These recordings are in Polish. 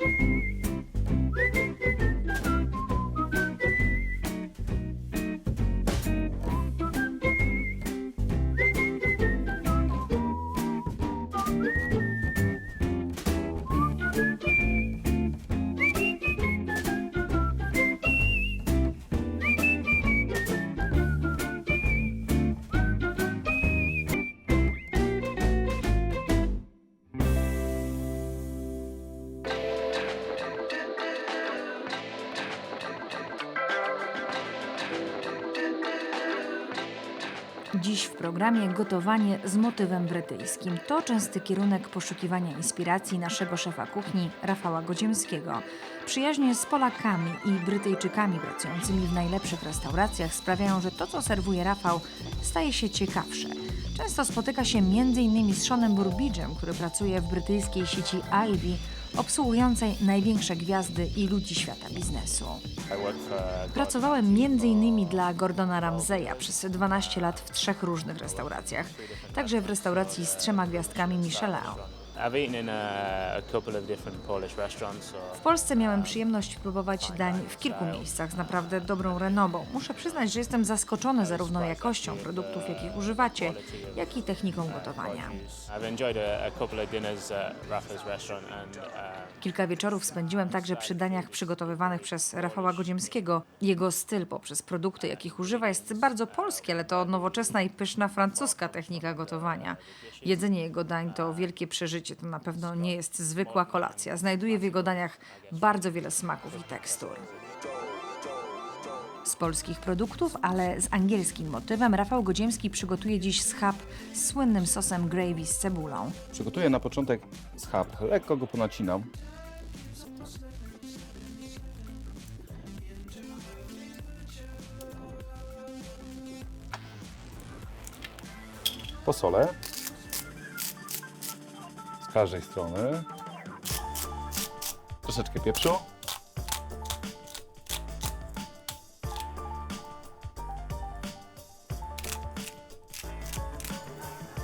you Dziś w programie gotowanie z motywem brytyjskim. To częsty kierunek poszukiwania inspiracji naszego szefa kuchni Rafała Godziemskiego. Przyjaźnie z Polakami i Brytyjczykami pracującymi w najlepszych restauracjach sprawiają, że to, co serwuje Rafał, staje się ciekawsze. Często spotyka się m.in. z Seanem Burbidżem, który pracuje w brytyjskiej sieci Ivy, obsługującej największe gwiazdy i ludzi świata biznesu. Pracowałem m.in. dla Gordona Ramseya przez 12 lat w trzech różnych restauracjach, także w restauracji z trzema gwiazdkami Michelin. W Polsce miałem przyjemność próbować dań w kilku miejscach z naprawdę dobrą renobą. Muszę przyznać, że jestem zaskoczony zarówno jakością produktów, jakich używacie, jak i techniką gotowania. Uh, Kilka wieczorów spędziłem także przy daniach przygotowywanych przez Rafała Godziemskiego. Jego styl poprzez produkty, jakich używa, jest bardzo polski, ale to nowoczesna i pyszna francuska technika gotowania. Jedzenie jego dań to wielkie przeżycie, to na pewno nie jest zwykła kolacja. Znajduję w jego daniach bardzo wiele smaków i tekstur. Z polskich produktów, ale z angielskim motywem, Rafał Godziemski przygotuje dziś schab z słynnym sosem gravy z cebulą. Przygotuję na początek schab. Lekko go ponacinam. Posolę. Z każdej strony. Troszeczkę pieprzu.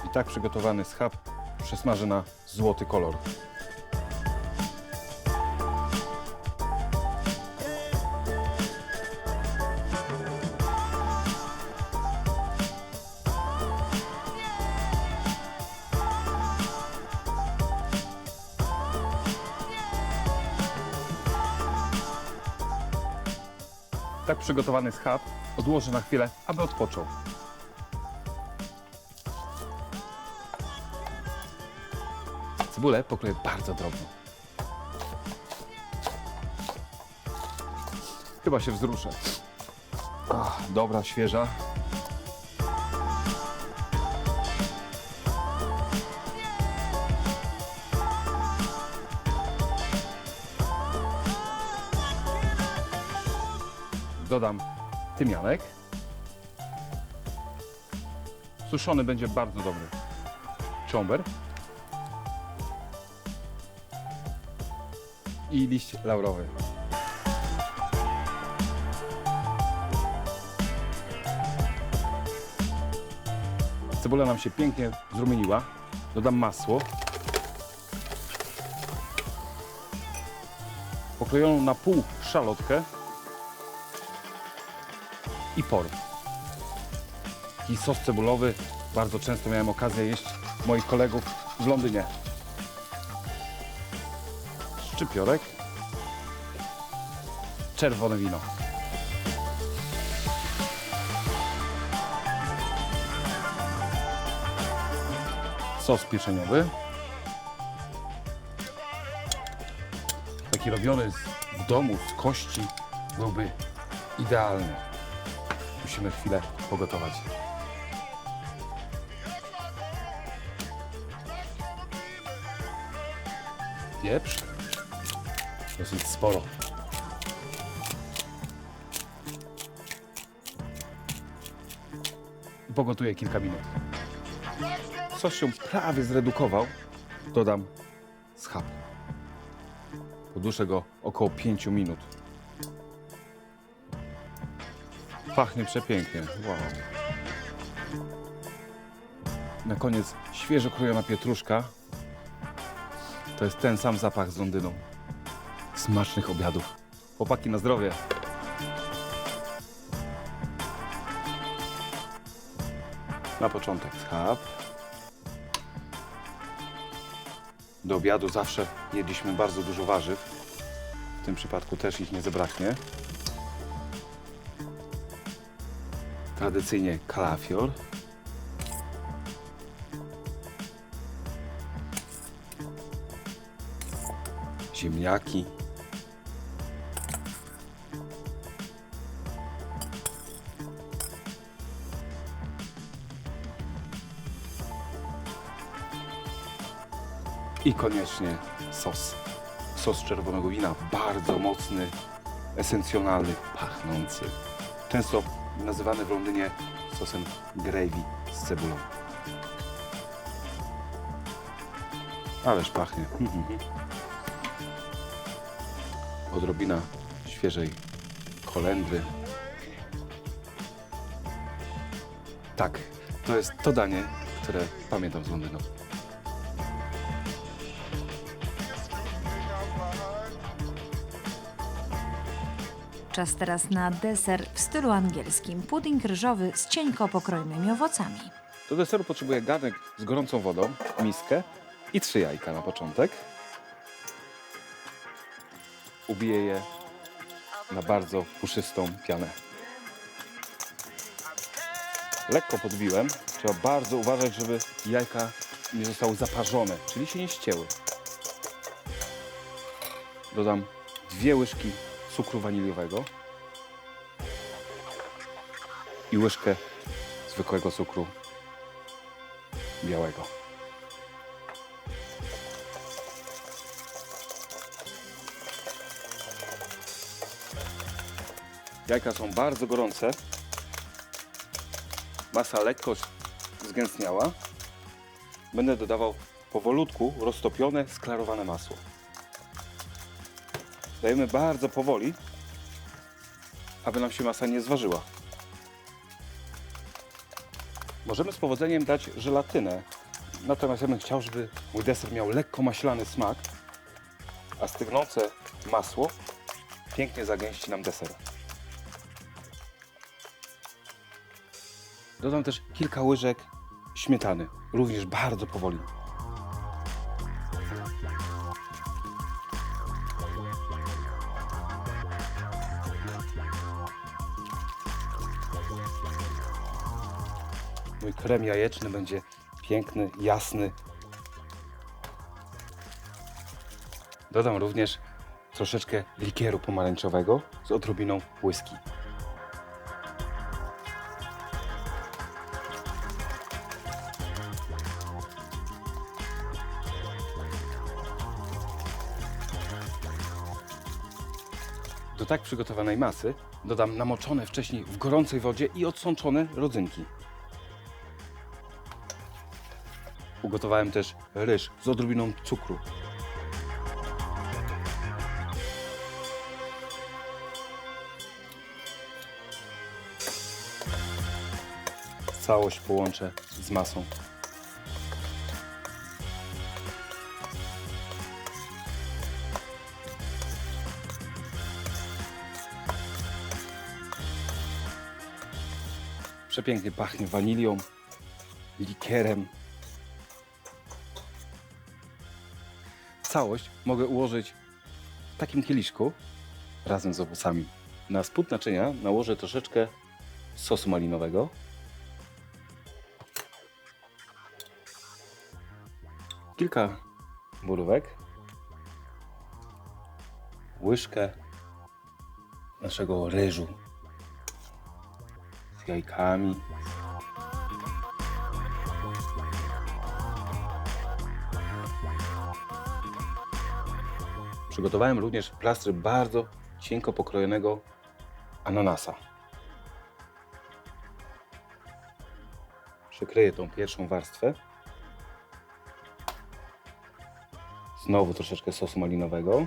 I tak przygotowany schab przesmażę na złoty kolor. Tak przygotowany schab odłożę na chwilę, aby odpoczął. Cebulę pokroję bardzo drobno. Chyba się wzruszę. Ach, dobra, świeża. Dodam tymianek. Suszony będzie bardzo dobry. Cząber. i liść laurowy. Cebula nam się pięknie zrumieniła. Dodam masło. Pokrojoną na pół szalotkę i por. Taki sos cebulowy bardzo często miałem okazję jeść moich kolegów w Londynie szczypiorek, czerwone wino. Sos pieczeniowy. Taki robiony w domu z kości byłby idealny. Musimy chwilę pogotować. Pieprz. Dosyć sporo. Pogotuję kilka minut. Sos się prawie zredukował. Dodam schab. Poduszę go około 5 minut. Pachnie przepięknie. Wow. Na koniec świeżo krojona pietruszka. To jest ten sam zapach z Londynu. smacznych obiadów. Chłopaki na zdrowie. Na początek schab. Do obiadu zawsze jedliśmy bardzo dużo warzyw. W tym przypadku też ich nie zabraknie. Tradycyjnie kalafior. Ziemniaki. I koniecznie sos. Sos czerwonego wina, bardzo mocny, esencjonalny, pachnący. Często nazywany w Londynie sosem gravy z cebulą. Ależ pachnie. Odrobina świeżej kolendry. Tak, to jest to danie, które pamiętam z Londynu. Czas teraz na deser w stylu angielskim. Pudding ryżowy z cienko pokrojonymi owocami. Do deseru potrzebuję garnek z gorącą wodą, miskę i trzy jajka na początek. Ubiję je na bardzo puszystą pianę. Lekko podbiłem. Trzeba bardzo uważać, żeby jajka nie zostały zaparzone, czyli się nie ścięły. Dodam dwie łyżki cukru waniliowego i łyżkę zwykłego cukru białego. Jajka są bardzo gorące. Masa lekko zgęstniała. Będę dodawał powolutku roztopione, sklarowane masło. Dajemy bardzo powoli, aby nam się masa nie zważyła. Możemy z powodzeniem dać żelatynę. Natomiast ja bym chciał, żeby mój deser miał lekko maślany smak, a stygnące masło pięknie zagęści nam deser. Dodam też kilka łyżek śmietany, również bardzo powoli. Mój krem jajeczny będzie piękny, jasny. Dodam również troszeczkę likieru pomarańczowego z odrobiną whisky. Do tak przygotowanej masy dodam namoczone wcześniej w gorącej wodzie i odsączone rodzynki. Ugotowałem też ryż z odrobiną cukru. Całość połączę z masą. Przepięknie pachnie wanilią, likierem. Całość mogę ułożyć w takim kieliszku razem z owocami. Na spód naczynia nałożę troszeczkę sosu malinowego. Kilka borówek. Łyżkę naszego ryżu z jajkami. Przygotowałem również plastry bardzo cienko pokrojonego ananasa. Przykryję tą pierwszą warstwę. Znowu troszeczkę sosu malinowego.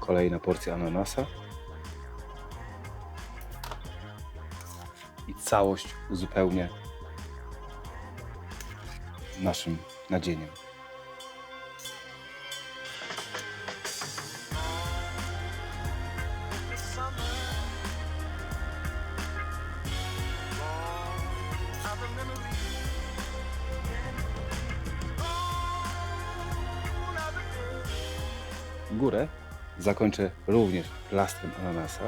Kolejna porcja ananasa. Całość uzupełnię naszym nadzieniem. Górę zakończę również plastrem ananasa.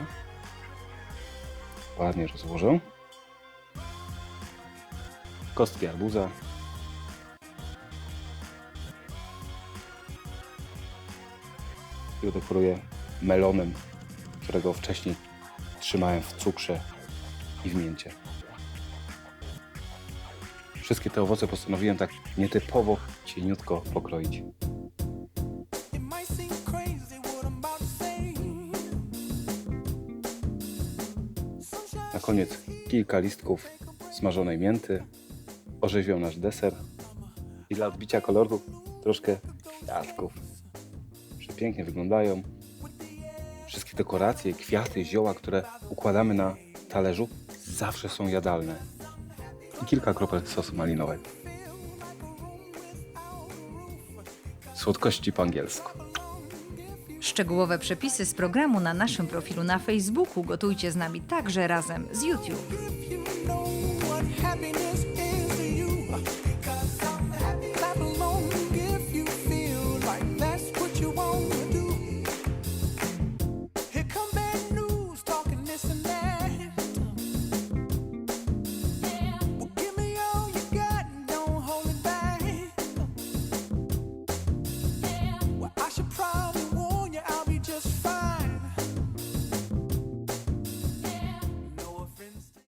Ładnie rozłożę. Kostki arbuza. I udekoruję melonem, którego wcześniej trzymałem w cukrze i w mięcie. Wszystkie te owoce postanowiłem tak nietypowo, cieniutko pokroić. Na koniec kilka listków smażonej mięty. Orzeźwią nasz deser. I dla odbicia koloru troszkę kwiatków. Przepięknie wyglądają. Wszystkie dekoracje, kwiaty, zioła, które układamy na talerzu zawsze są jadalne. I kilka kropel sosu malinowego. Słodkości po angielsku. Szczegółowe przepisy z programu na naszym profilu na Facebooku. Gotujcie z nami także razem z YouTube.